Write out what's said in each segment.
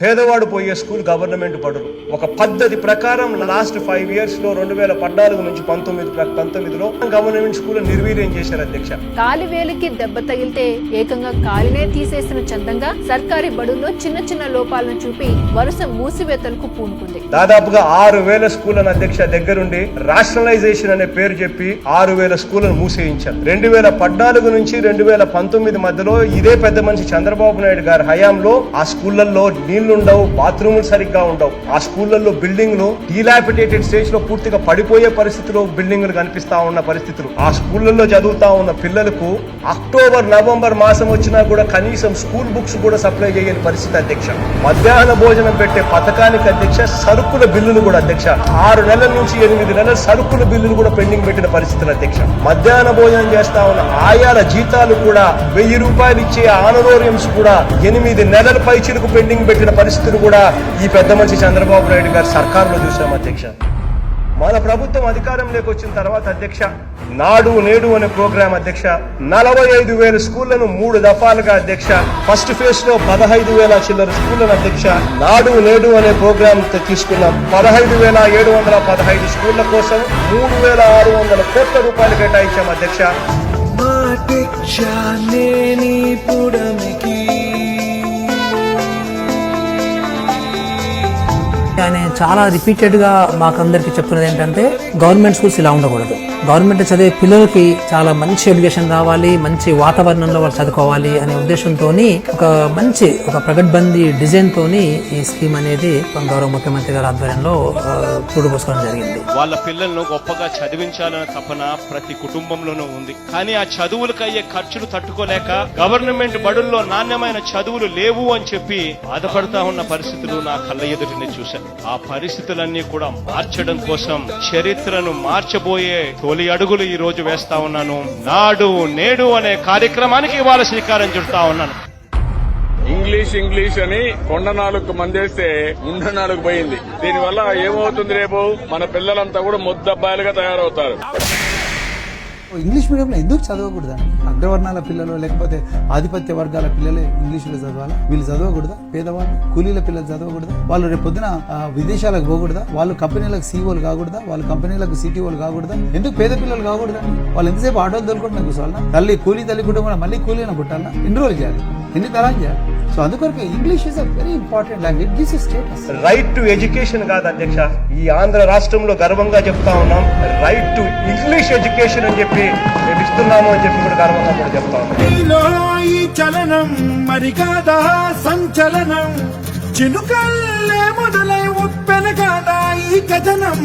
పేదవాడు పోయే school government బడులు ఒక పద్ధతి ప్రకారం లాస్ట్ ఫైవ్ ఇయర్స్లో రెండు వేల పద్నాలుగు నుంచి పంతొమ్మిది పంతొమ్మిదిలో గవర్నమెంట్ స్కూల్ నిర్వీర్యం చేశారు అధ్యక్ష. కాలి వేలికి దెబ్బ తగిలితే ఏకంగా కాలినే తీసేసిన చందంగా సర్కారీ బడుల్లో చిన్న చిన్న లోపాలను చూపి వరుస మూసివేతలకు పూనుకుంది. దాదాపుగా ఆరు వేల స్కూళ్ళను అధ్యక్ష దగ్గరుండి రాషనలైజేషన్ అనే పేరు చెప్పి ఆరు వేల స్కూళ్ళను మూసేయించారు. రెండు వేల పద్నాలుగు నుంచి రెండు వేల పంతొమ్మిది మధ్యలో ఇదే పెద్ద మనిషి చంద్రబాబు నాయుడు గారి హయాంలో ఆ స్కూళ్ళల్లో ఉండవు బాత్రూములు సరిగ్గా ఉండవు. ఆ స్కూళ్ళల్లో బిల్డింగ్లు డీలాపిటేటెడ్ స్టేజ్లో పూర్తిగా పడిపోయే పరిస్థితిలో బిల్డింగ్లు కనిపిస్తా ఉన్న పరిస్థితులు. ఆ స్కూళ్ళల్లో చదువుతా ఉన్న పిల్లలకు అక్టోబర్ నవంబర్ మాసం వచ్చినా కూడా కనీసం స్కూల్ బుక్స్ కూడా సప్లై చేయని పరిస్థితి అధ్యక్ష. మధ్యాహ్న భోజనం పెట్టే పథకానికి అధ్యక్ష సరుకుల బిల్లులు కూడా అధ్యక్ష. ఆరు నెలల నుంచి ఎనిమిది నెలల సరుకుల బిల్లులు కూడా పెండింగ్ పెట్టిన పరిస్థితులు అధ్యక్ష. మధ్యాహ్న భోజనం చేస్తా ఉన్న ఆయాల జీతాలు కూడా వెయ్యి రూపాయలు ఇచ్చే ఆనరోరియంస్ కూడా ఎనిమిది నెలల పైచిలకు చిరుకు పెండింగ్ పెట్టిన పరిస్థితులు కూడా ఈ పెద్ద మనిషి చంద్రబాబు నాయుడు గారి సర్కారులో చూసాం అధ్యక్ష. మన ప్రభుత్వం అధికారంలోకి వచ్చిన తర్వాత అధ్యక్ష నాడు నేడు అనే ప్రోగ్రాం అధ్యక్ష నలభై ఐదు వేల స్కూళ్ళను మూడు దఫాలుగా అధ్యక్ష ఫస్ట్ ఫేజ్లో పదహైదు వేల చిల్లర స్కూళ్ళను అధ్యక్ష నాడు నేడు అనే ప్రోగ్రాం తీసుకున్నాం. పదహైదు వేల ఏడు వందల పదహైదు స్కూళ్ళ కోసం మూడు వేల ఆరు వందల కోట్ల రూపాయలు కేటాయించాం అధ్యక్ష. ఆయన చాలా రిపీటెడ్గా మాకందరికి చెప్తున్నది ఏంటంటే గవర్నమెంట్ స్కూల్స్ ఇలా ఉండకూడదు. గవర్నమెంట్ చదివే పిల్లలకి చాలా మంచి ఎడ్యుకేషన్ రావాలి మంచి వాతావరణంలో వాళ్ళు చదువుకోవాలి అనే ఉద్దేశంతో ఒక మంచి ఒక ప్రగడ్బందీ డిజైన్ తోని ఈ స్కీమ్ అనేది గౌరవ ముఖ్యమంత్రి గారి ఆధ్వర్యంలో ఆ, జరిగింది. వాళ్ళ పిల్లలను గొప్పగా చదివించాలనే తపన ప్రతి కుటుంబంలోనూ ఉంది. కానీ ఆ చదువులకు అయ్యే ఖర్చులు తట్టుకోలేక గవర్నమెంట్ బడుల్లో నాణ్యమైన చదువులు లేవు అని చెప్పి బాధపడతా ఉన్న పరిస్థితులు నా కళ్ళ ఎదుటిని చూశాను ఆ పరిస్థితులన్నీ కూడా మార్చడం కోసం చరిత్రను మార్చబోయే తొలి అడుగులు ఈ రోజు వేస్తా ఉన్నాను. నాడు నేడు అనే కార్యక్రమానికి ఇవాళ శ్రీకారం చుడతా ఉన్నాను. ఇంగ్లీష్ ఇంగ్లీష్ అని కొండ నాలుగు మందేస్తే ఉండ నాలుగు పోయింది. దీనివల్ల ఏమవుతుంది రేపు? మన పిల్లలంతా కూడా ముద్దబ్బాయిలుగా తయారవుతారు. ఇంగ్లీష్ మీడియంలో ఎందుకు చదవకూడదా అగ్రవర్ణాల పిల్లలు లేకపోతే ఆధిపత్య వర్గాల పిల్లలే ఇంగ్లీష్లో చదవాలా? వీళ్ళు చదవకూడదా? పేదవాళ్ళు కూలీల పిల్లలు చదవకూడదా? వాళ్ళు రేపు పొద్దున విదేశాలకు పోకూడదా? వాళ్ళు కంపెనీలకు సీఓలు కాకూడదా? వాళ్ళు కంపెనీలకు సిటీఓలు కాకూడదా? ఎందుకు పేద పిల్లలు కాకూడదా? వాళ్ళు ఎంతసేపు ఆటోలు దొరుకుంటున్నా కూర్చోవాలన్నా తల్లి కూలీ తల్లి కుటుంబం మళ్ళీ కూలీన పుట్టాలన్నా ఎన్ని రోజులు చేయాలి? ఎన్ని తరాలు చేయాలి? సో అందుకొరకు English is a very important language this is status right to education కాదు అధ్యక్ష. ఈ ఆంధ్ర రాష్ట్రంలో గర్వంగా చెప్తా ఉన్నాం. రైట్ టు ఇంగ్లీష్ ఎడ్యుకేషన్ అని చెప్పి మేము ఇస్తున్నాము అని చెప్పి కూడా గర్వంగా కూడా చెప్తా ఉన్నాం. ఈ చలనం మరి కాదా సంచలనం? చినుకల్లే మొదలై ఉప్పెన కాదా ఈ కథనం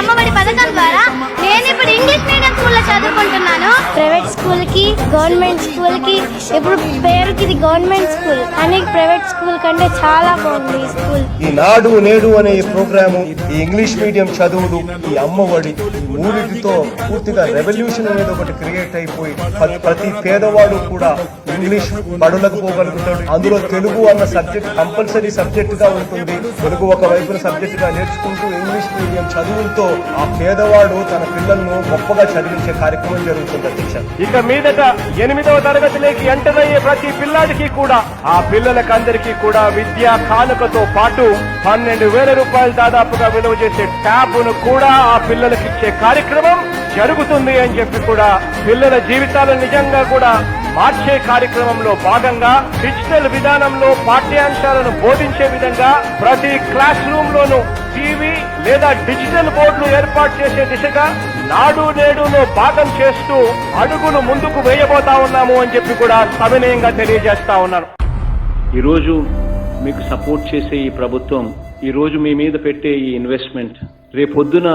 అమ్మఒడి పథకం ద్వారా నేను ఇప్పుడు ఇంగ్లీష్ మీడియం స్కూల్లో చదువుకుంటున్నాను. ప్రైవేట్ స్కూల్ కి గవర్నమెంట్ స్కూల్కి ఇప్పుడు పేరుకి ఇది గవర్నమెంట్ స్కూల్. కానీ ప్రైవేట్ స్కూల్ కంటే చాలా బాగుంది ఈ స్కూల్. ఈ నాడు నేడు అనే ఈ ప్రోగ్రాము ఈ ఇంగ్లీష్ మీడియం చదువులు ఈ అమ్మఒడి మూడింటితో పూర్తిగా రెవల్యూషన్ అనేది ఒకటి క్రియేట్ అయిపోయి ప్ర- ప్రతి పేదవాడు కూడా ఇంగ్లీష్ బడులకు పోగలుగుతాడు. అందులో తెలుగు అన్న సబ్జెక్ట్ కంపల్సరీ సబ్జెక్ట్గా ఉంటుంది. తెలుగు ఒక వైపున సబ్జెక్ట్గా నేర్చుకుంటూ ఇంగ్లీష్ మీడియం చదువులతో ఆ పేదవాడు తన పిల్లలను గొప్పగా చదివించే కార్యక్రమం జరుగుతుంది అధ్యక్ష ఇక మీదట ఎనిమిదవ తరగతిలోకి ఎంటర్ అయ్యే ప్రతి పిల్లాడికి కూడా ఆ పిల్లలకందరికీ కూడా విద్యా కానుకతో పాటు పన్నెండు వేల రూపాయలు దాదాపుగా విలువ చేసే ట్యాబ్ను కూడా ఆ పిల్లలకిచ్చే కార్యక్రమం జరుగుతుంది అని చెప్పి కూడా పిల్లల జీవితాలు నిజంగా కూడా మార్చే కార్యక్రమంలో భాగంగా డిజిటల్ విధానంలో పాఠ్యాంశాలను బోధించే విధంగా ప్రతి క్లాస్ రూమ్ లోను టీవీ లేదా డిజిటల్ బోర్డులు ఏర్పాటు చేసే దిశగా నాడు నేడులో భాగం చేస్తూ అడుగులు ముందుకు వేయబోతా ఉన్నాము అని చెప్పి కూడా సవినయంగా తెలియజేస్తా ఉన్నాను ఈరోజు మీకు సపోర్ట్ చేసే ఈ ప్రభుత్వం ఈరోజు మీ మీద పెట్టే ఈ ఇన్వెస్ట్మెంట్ రేపొద్దున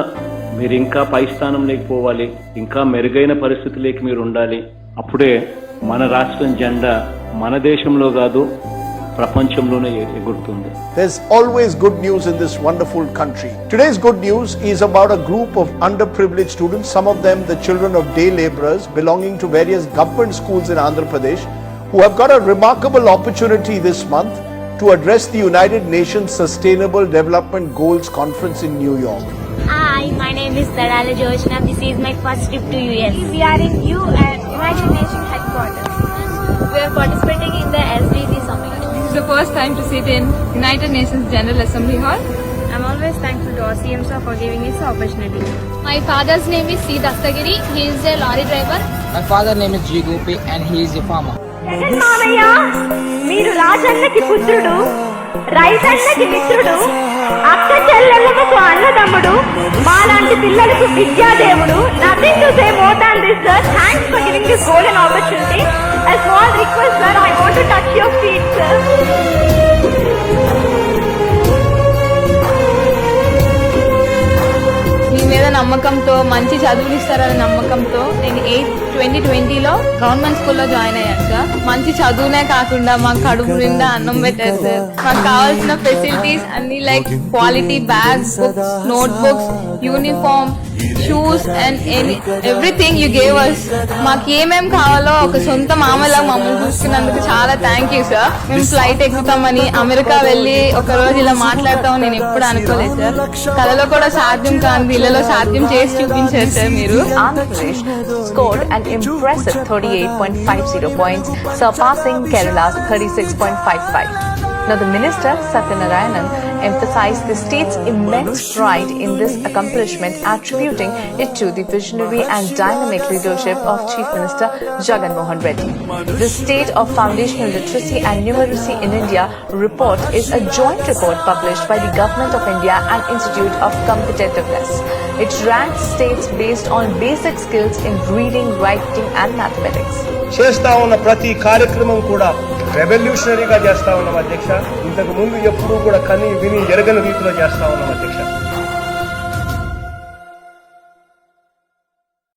మీరు ఇంకా పై స్థానం లేకపోవాలి ఇంకా మెరుగైన పరిస్థితులకి మీరు ఉండాలి. అప్పుడే మన రాష్ట్రం జెండా మన దేశంలో కాదు ప్రపంచంలోనే ఎగురుతుంది There's always good news in this wonderful country. Today's good news is about a group of underprivileged students, some of them the children of day laborers belonging to various government schools in Andhra Pradesh, who have got a remarkable opportunity this month to address the United Nations Sustainable Development Goals Conference in New York. Hi, my name is Tadala Joshna. This is my first trip to US. We are in UN, United Nations headquarters. We are participating in the SDG summit. This is the first time to sit in United Nations General Assembly Hall. I'm always thankful to OCM sir for giving us the opportunity. My father's name is C. Dastagiri. He is a lorry driver. My father name is G. Gopi and he is a farmer. Jagan మామయ్య మీరు రాజన్నకి పుత్రుడు రైతన్నకి మిత్రుడు అక్క చెల్లెళ్ళకు అన్నదమ్ముడు మాలాంటి పిల్లలకు విద్యాదేవుడు nothing to say more than this sir thanks for giving this golden opportunity a small request sir. I want to touch your feet sir. మీ మీద నమ్మకంతో మంచి చదువులు ఇస్తారనే నమ్మకంతో నేను ఎయిత్ ట్వంటీ ట్వంటీలో గవర్నమెంట్ స్కూల్లో జాయిన్ అయ్యాను సార్ మంచి చదువునే కాకుండా మాకు కడుపు నిండా అన్నం పెట్టారు సార్ మాకు కావాల్సిన ఫెసిలిటీస్ అన్ని like quality bags books note books uniform shoes and any everything you gave us మాకు ఏమేం కావాలో ఒక సొంత మామలా మమ్మల్ని చూసుకున్నందుకు చాలా థ్యాంక్ యూ సార్ మేము ఫ్లైట్ ఎక్కుతామని అమెరికా వెళ్ళి ఒక రోజు ఇలా మాట్లాడతామని నేను ఎప్పుడు అనుకోలేదు సార్ కళలో కూడా సాధ్యం కాని ఇళ్ళలో సాధ్యం చేసి చూపించారు సార్ మీరు. Andhra Pradesh scored an impressive 38.50 points, surpassing Kerala's 36.55. Now, the minister Satyanarayanan emphasized the state's immense pride in this accomplishment, attributing it to the visionary and dynamic leadership of Chief Minister Jagan Mohan Reddy. The State of Foundational Literacy and Numeracy in India report is a joint report published by the Government of India and Institute of Competitiveness. It ranks states based on basic skills in reading, writing, and mathematics. చేస్తా ఉన్న ప్రతి కార్యక్రమం కూడా రెవల్యూషనరీగా చేస్తా ఉన్నాం అధ్యక్ష ఇంతకు ముందు ఎప్పుడూ కూడా కని విని ఎరగని రీతిలో చేస్తా ఉన్నాం అధ్యక్ష.